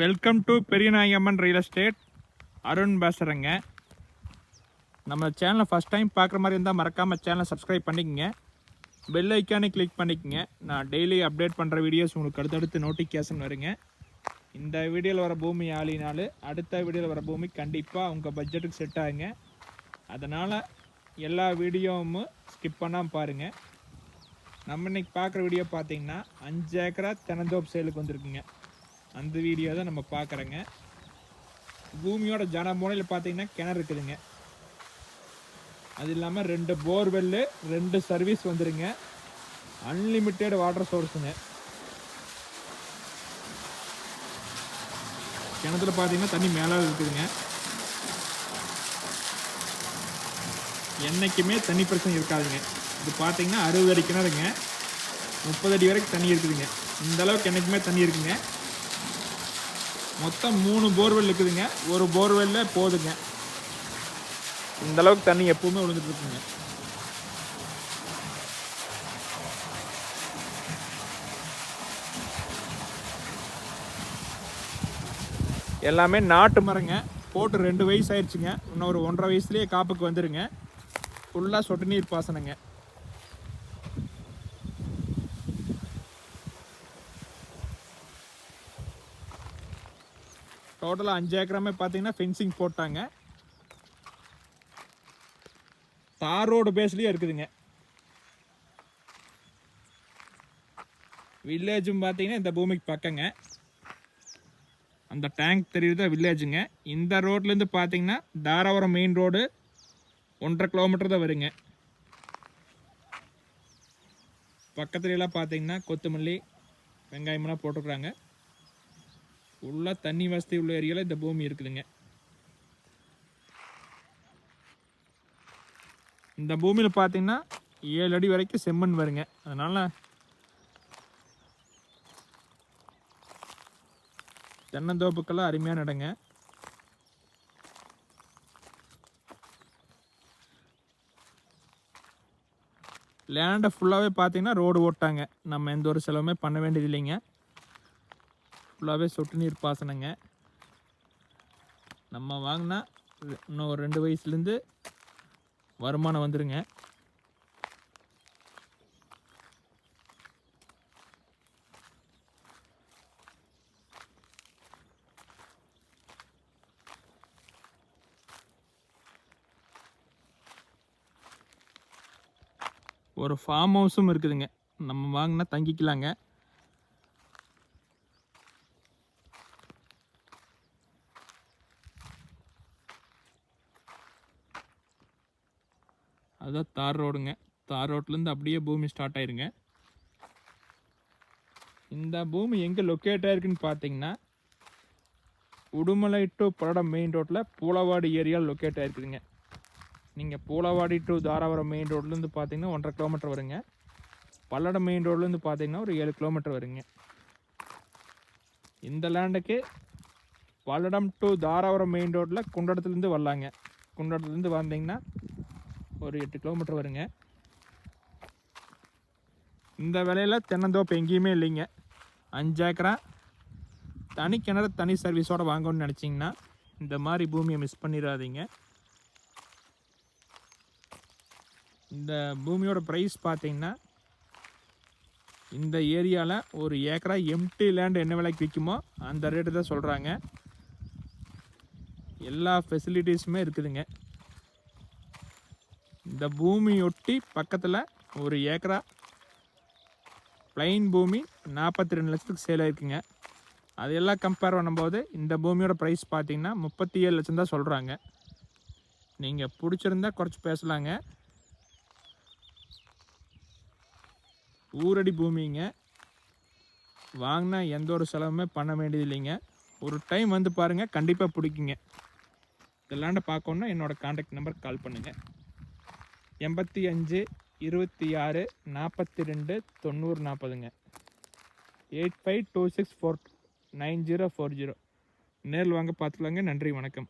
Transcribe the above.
Welcome to Periyanayagamman real estate Arun பேசுகிறேங்க நம்ம சேனலை ஃபஸ்ட் டைம் பார்க்குற மாதிரி இருந்தால் மறக்காமல் சேனலை சப்ஸ்கிரைப் பண்ணிக்கங்க. பெல் ஐக்கானே கிளிக் பண்ணிக்கங்க. நான் டெய்லி அப்டேட் பண்ணுற வீடியோஸ் உங்களுக்கு அடுத்தடுத்து நோட்டிஃபிகேஷன் வருங்க. இந்த வீடியோவில் வர பூமி ஆளினாலும் அடுத்த வீடியோவில் வர பூமி கண்டிப்பாக உங்கள் பட்ஜெட்டுக்கு செட் ஆகுங்க. அதனால் எல்லா வீடியோவும் ஸ்கிப் பண்ணாமல் பாருங்கள் நம்ம இன்றைக்கி பார்க்குற வீடியோ பார்த்தீங்கன்னா அஞ்சு ஏக்கரா தென்னந்தோப்பு சேலுக்கு வந்திருக்குங்க. அந்த வீடியோ தான் நம்ம பார்க்குறோங்க. பூமியோட ஜன மூலையில் பார்த்தீங்கன்னா கிணறு இருக்குதுங்க. அது இல்லாமல் ரெண்டு போர்வெல்லு ரெண்டு சர்வீஸ் வந்துருங்க. அன்லிமிட்டெட் வாட்டர் சோர்ஸுங்க கிணத்துல பார்த்தீங்கன்னா தண்ணி மேலே இருக்குதுங்க. என்றைக்குமே தண்ணி பிரச்சனை இருக்காதுங்க. இது பார்த்தீங்கன்னா அறுபது அடி கிணறுங்க. முப்பது அடி வரைக்கும் தண்ணி இருக்குதுங்க. இந்த அளவுக்கு என்றைக்குமே தண்ணி இருக்குங்க. மொத்தம் மூணு போர்வெல் இருக்குதுங்க. ஒரு போர்வெல்ல போதுங்க. இந்த அளவுக்கு தண்ணி எப்பவுமே விழுந்துட்டு இருக்குங்க எல்லாமே நாட்டு மரங்க. போட்டு ரெண்டு வயசு ஆயிடுச்சுங்க. இன்னும் ஒரு ஒன்றரை வயசுலேயே காப்புக்கு வந்துடுங்க ஃபுல்லாக சொட்டு நீர் பாசனங்க. டோட்டலாக அஞ்சு ஏக்கராமே பார்த்தீங்கன்னா ஃபென்சிங் போட்டாங்க. தார் ரோடு பேஸ்லேயே இருக்குதுங்க. வில்லேஜும் பார்த்தீங்கன்னா இந்த பூமிக்கு பக்கங்க. அந்த டேங்க் தெரியுதா? வில்லேஜுங்க இந்த ரோட்லேருந்து பார்த்தீங்கன்னா தாராபுரம் மெயின் ரோடு ஒன்றரை கிலோமீட்டர் தான் வருங்க. பக்கத்துலலாம் பார்த்தீங்கன்னா கொத்தமல்லி வெங்காயமெல்லாம் போட்டுக்கிறாங்க ஃபுல்லாக தண்ணி வசதி உள்ள ஏரியாவில் இந்த பூமி இருக்குதுங்க. இந்த பூமியில் பார்த்தீங்கன்னா ஏழு அடி வரைக்கும் செம்மண் வருங்க. அதனால் தென்னந்தோப்புக்கெல்லாம் அருமையான இடங்க லேண்டை ஃபுல்லாகவே பார்த்தீங்கன்னா ரோடு ஓட்டாங்க நம்ம எந்த ஒரு செலவுமே பண்ண வேண்டியது இல்லைங்க. ஃபுல்லாகவே சொட்டு நீர் பாசனங்க. நம்ம வாங்கினா இன்னும் ஒரு ரெண்டு வயசுலேருந்து வருமானம் வந்துடுங்க ஒரு ஃபார்ம் ஹவுஸும் இருக்குதுங்க. நம்ம வாங்கினா தங்கிக்கலாங்க. அதுதான் தார் ரோடுங்க. தார் ரோட்லேருந்து அப்படியே பூமி ஸ்டார்ட் ஆயிருங்க. இந்த பூமி எங்கே லொக்கேட் ஆயிருக்குன்னு பார்த்தீங்கன்னா உடுமலை டு பல்லடம் மெயின் ரோட்டில் பூலவாடி ஏரியா லொக்கேட் ஆயிருக்குதுங்க. நீங்கள் பூலவாடி டு தாராபுரம் மெயின் ரோட்லேருந்து பார்த்தீங்கன்னா ஒன்றரை கிலோமீட்டர் வருங்க. பல்லடம் மெயின் ரோட்லேருந்து பார்த்தீங்கன்னா ஒரு ஏழு கிலோமீட்டர் வருங்க. இந்த லேண்டுக்கு பல்லடம் டு தாராபுரம் மெயின் ரோட்டில் குண்டடத்துலேருந்து வரலாங்க. குண்டடத்துலேருந்து வந்தீங்கன்னா ஒரு எட்டு கிலோமீட்டர் வருங்க. இந்த விலையில் தென்னந்தோப்பு எங்கேயுமே இல்லைங்க. அஞ்சு ஏக்கரா. தனி கிணறு தனி சர்வீஸோடு வாங்கணும்னு நினச்சிங்கன்னா இந்த மாதிரி பூமியை மிஸ் பண்ணிடாதீங்க. இந்த பூமியோட ப்ரைஸ் பார்த்தீங்கன்னா இந்த ஏரியாவில் ஒரு ஏக்கரா எம்டி லேண்ட் என்ன விலைக்கு விற்குமோ அந்த ரேட்டு தான் சொல்கிறாங்க எல்லா ஃபெசிலிட்டிஸுமே இருக்குதுங்க. இந்த பூமியொட்டி பக்கத்தில் ஒரு ஏக்கரா பிளைன் பூமி நாற்பத்தி ரெண்டு லட்சத்துக்கு சேல் ஆயிருக்குங்க. அதையெல்லாம் கம்பேர் பண்ணும்போது இந்த பூமியோட ப்ரைஸ் பார்த்தீங்கன்னா முப்பத்தி ஏழு லட்சம் தான் சொல்கிறாங்க நீங்கள் பிடிச்சிருந்தா குறைச்சி பேசலாங்க. ஊரடி பூமிங்க. வாங்கினா எந்த ஒரு செலவுமே பண்ண வேண்டியது இல்லைங்க. ஒரு டைம் வந்து பாருங்கள் கண்டிப்பாக பிடிக்குங்க. இதெல்லாண்ட பார்க்கணுன்னா என்னோடய காண்டாக்ட் நம்பர் கால் பண்ணுங்கள் எண்பத்தி அஞ்சு இருபத்தி ஆறு நாற்பத்தி ரெண்டு தொண்ணூறு நாற்பதுங்க. Eight five two six four nine zero four zero. நேரில் வாங்க பார்த்துக்கலாங்க. நன்றி வணக்கம்.